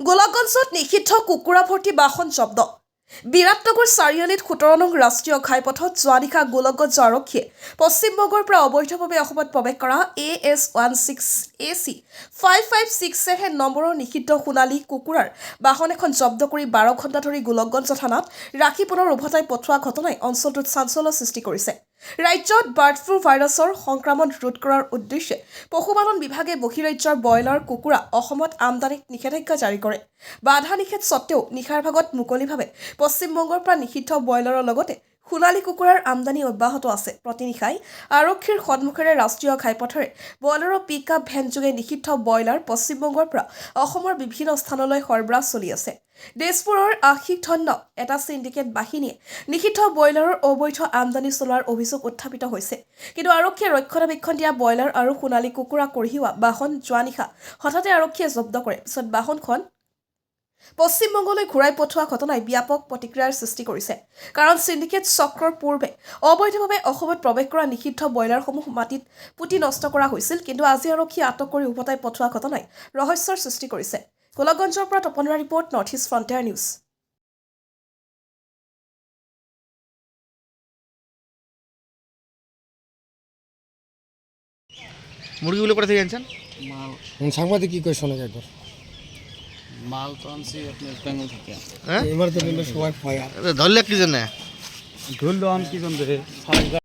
গোলাপগঞ্জত নিষিদ্ধ কুকুৰা ভৰ্তি বাহন জব্দ বিৰাটনগৰ চাৰিআলিত সোতৰ নং ৰাষ্ট্ৰীয় ঘাইপথত যোৱা নিশা গোলকগঞ্জ আৰক্ষীয়ে পশ্চিমবংগৰ পৰা অবৈধভাৱে অসমত প্ৰৱেশ কৰা A S one six A C five five six seven নম্বৰৰ নিষিদ্ধ সোণালী কুকুৰাৰ বাহন এখন জব্দ কৰি বাৰ ঘণ্টা ধৰি গোলকগঞ্জ থানাত ৰাখি পুনৰ উভতাই পঠোৱা ঘটনাই অঞ্চলটোত চাঞ্চল্য সৃষ্টি কৰিছে। ৰাজ্যত বাৰ্ড ফ্লু ভাইৰাছৰ সংক্ৰমণ ৰোধ কৰাৰ উদ্দেশ্যে পশুপালন বিভাগে বহিৰাজ্যৰ ব্ৰইলাৰ কুকুৰা অসমত আমদানিত নিষেধাজ্ঞা জাৰি কৰে। বাধা নিষেধ স্বত্তেও নিশাৰ ভাগত মুকলিভাৱে পশ্চিমবংগৰ পৰা নিষিদ্ধ ব্ৰইলাৰৰ লগতে সোণালী কুকুৰাৰ আমদানি অব্যাহত আছে। প্ৰতিনিশাই আৰক্ষীৰ সন্মুখেৰে ৰাষ্ট্ৰীয় ঘাইপথেৰে ব্ৰইলাৰৰ পিক আপ ভেনযোগে নিষিদ্ধ ব্ৰইলাৰ পশ্চিমবংগৰ পৰা অসমৰ বিভিন্ন স্থানলৈ সৰবৰাহ চলি আছে। তেজপুৰৰ আশিক ধন্য এটা চিণ্ডিকেট বাহিনীয়ে নিষিদ্ধ ব্ৰইলাৰৰ অবৈধ আমদানি চলোৱাৰ অভিযোগ উত্থাপিত হৈছে। কিন্তু আৰক্ষীয়ে ৰক্ষণাবেক্ষণ দিয়া ব্ৰইলাৰ আৰু সোণালী কুকুৰা কঢ়িওৱা বাহন যোৱা নিশা হঠাতে আৰক্ষীয়ে জব্দ কৰে। পিছত বাহনখন পশ্চিমবংগলৈ ঘূৰাই পঠোৱা ঘটনাই ব্যাপক প্ৰতিক্ৰিয়াৰ সৃষ্টি কৰিছে। কাৰণ চিণ্ডিকেট চক্ৰৰ পূৰ্বে অবৈধভাৱে অসমত প্ৰৱেশ কৰা নিষিদ্ধ ব্ৰইলাৰসমূহ মাটিত পুতি নষ্ট কৰা হৈছিল কিন্তু আজি আৰক্ষীয়ে আটক কৰি উভতাই পঠোৱা ঘটনাই ৰহস্যৰ সৃষ্টি কৰিছে। গোলকগঞ্জৰ পৰা তপনৰা report north east frontier news মুৰগিগুলো কোথা থেকে আনছেন সাংবাদিক কি কৰে শোনা একবাৰ মাল তো আনছি আপনার বেঙ্গল থেকে। হ্যাঁ? এবার তো কিন্তু সবাই ভয় ধরলে কি জন্য? ধরলো আমি কি জন্য